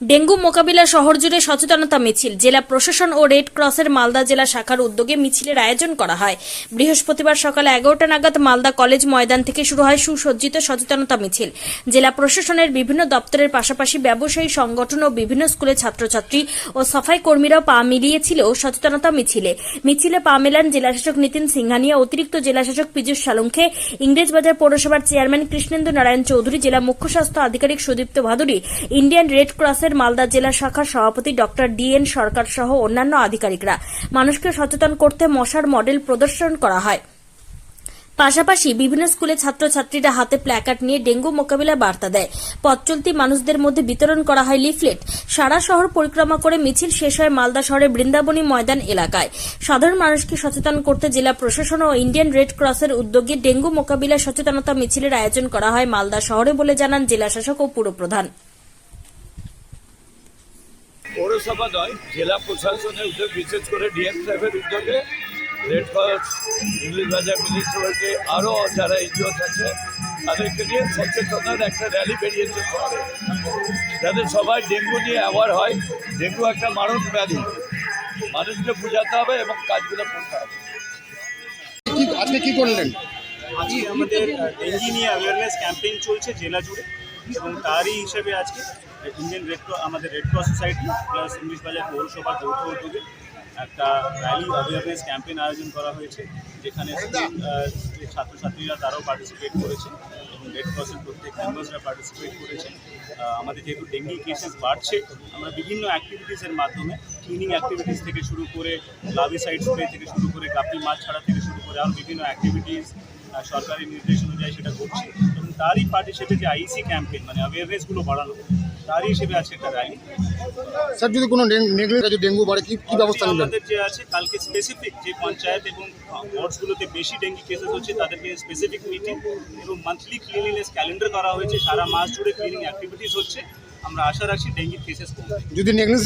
Dengue মোকাবিলা শহর জুড়ে সচেতনতা মিছিল। জেলা প্রশাসন ও রেড ক্রসের মালদা জেলা শাখার উদ্যোগে মিছিলের আয়োজন করা হয়। বৃহস্পতিবার সকালে এগারোটা নাগাদ মালদা কলেজ ময়দান থেকে শুরু হয় সুসজ্জিত সচেতনতা মিছিল। জেলা প্রশাসনের বিভিন্ন দপ্তরের পাশাপাশি ব্যবসায়ী সংগঠন ও বিভিন্ন স্কুলের ছাত্রছাত্রী ও সাফাই কর্মীরাও পা মিলিয়েছিল সচেতনতা মিছিলে। মিছিলে পা মেলান জেলাশাসক নীতিন সিংহানিয়া, অতিরিক্ত জেলাশাসক পীযূষ সালুঙ্খে ইংরেজবাজার পৌরসভার চেয়ারম্যান কৃষ্ণেন্দু নারায়ণ চৌধুরী, জেলা মুখ্য স্বাস্থ্য আধিকারিক সুদীপ্ত ভাদুরী, ইন্ডিয়ান রেড ক্রসের মালদা জেলা শাখার সভাপতি ডক্টর ডি এন সরকার সহ অন্যান্য আধিকারিকরা। মানুষকে সচেতন করতে মশার মডেল প্রদর্শন করা হয়। পাশাপাশি বিভিন্ন স্কুলে ছাত্রছাত্রীরা হাতে প্ল্যাকার্ড নিয়ে ডেঙ্গু মোকাবিলা বার্তা দেয়। পথ চলতি মানুষদের মধ্যে বিতরণ করা হয় লিফলেট। সারা শহর পরিক্রমা করে মিছিল শেষ হয় মালদা শহরের বৃন্দাবনী ময়দান এলাকায়। সাধারণ মানুষকে সচেতন করতে জেলা প্রশাসন ও ইন্ডিয়ান রেড ক্রসের উদ্যোগে ডেঙ্গু মোকাবিলা সচেতনতা মিছিলের আয়োজন করা হয় মালদা শহরে বলে জানান জেলা শাসক ও পুরপ্রধান। পৌরসভা নয় জেলা প্রশাসনের উদ্যোগ বিশেষ করে ডিএম সাহেবের উদ্যোগে red cross English Bazar municipality আরও যারা এনজিওস আছে তাদেরকে নিয়ে সচেতনার একটা র্যালি বেরিয়েছে শহরে। যাতে সবাই ডেঙ্গু নিয়ে অ্যাওয়ার হয় ডেঙ্গু একটা মারণ ব্যাধি মানুষকে বোঝাতে হবে এবং কাজগুলো করতে হবে। আজকে কি করলেন? আজকে আমাদের ডেঙ্গি নিয়ে অ্যাওয়ারনেস ক্যাম্পেইন চলছে জেলা জুড়ে এবং তারই হিসেবে আজকে ইন্ডিয়ান রেড আমাদের red cross society plus English Bazar পৌরসভা যৌথ উদ্যোগে একটা র্যালি অ্যাওয়ারনেস ক্যাম্পেইন আয়োজন করা হয়েছে, যেখানে ছাত্রছাত্রীরা তারাও পার্টিসিপেট করেছে এবং রেড ক্রসের প্রত্যেক মেম্বার্সরা পার্টিসিপেট করেছে। আমাদের যেহেতু ডেঙ্গি কেসেস বাড়ছে, আমরা বিভিন্ন অ্যাক্টিভিটিসের মাধ্যমে ক্লিনিং অ্যাক্টিভিটিস থেকে শুরু করে লাভিসাইড স্প্রে থেকে শুরু করে গাপি মাছ ছাড়া থেকে শুরু করে আরও বিভিন্ন অ্যাক্টিভিটিস সরকারি নির্দেশ অনুযায়ী সেটা করছি। এবং তারই পার্ট যে আইসি ক্যাম্পেইন মানে অ্যাওয়ারনেসগুলো বাড়ানো তারই হিসেবে আছে একটা র্যালি স্যার যদি কোনো নেগলেক্ট যদি ডেঙ্গু বাড়ে কি কি ব্যবস্থা নেবেন? আমাদের যে আছে কালকে স্পেসিফিক যে পঞ্চায়েত এবং ওয়ার্ডসগুলোতে বেশি ডেঙ্গি কেসেস হচ্ছে তাদেরকে স্পেসিফিক মিটিং এবং মান্থলি ক্লিনিনেস ক্যালেন্ডার করা হয়েছে। সারা মাস জুড়ে ক্লিনিং অ্যাক্টিভিটিস হচ্ছে। আমরা আশা রাখছি ডেঙ্গির কেসেস কমবে। যদি নেগলেন্স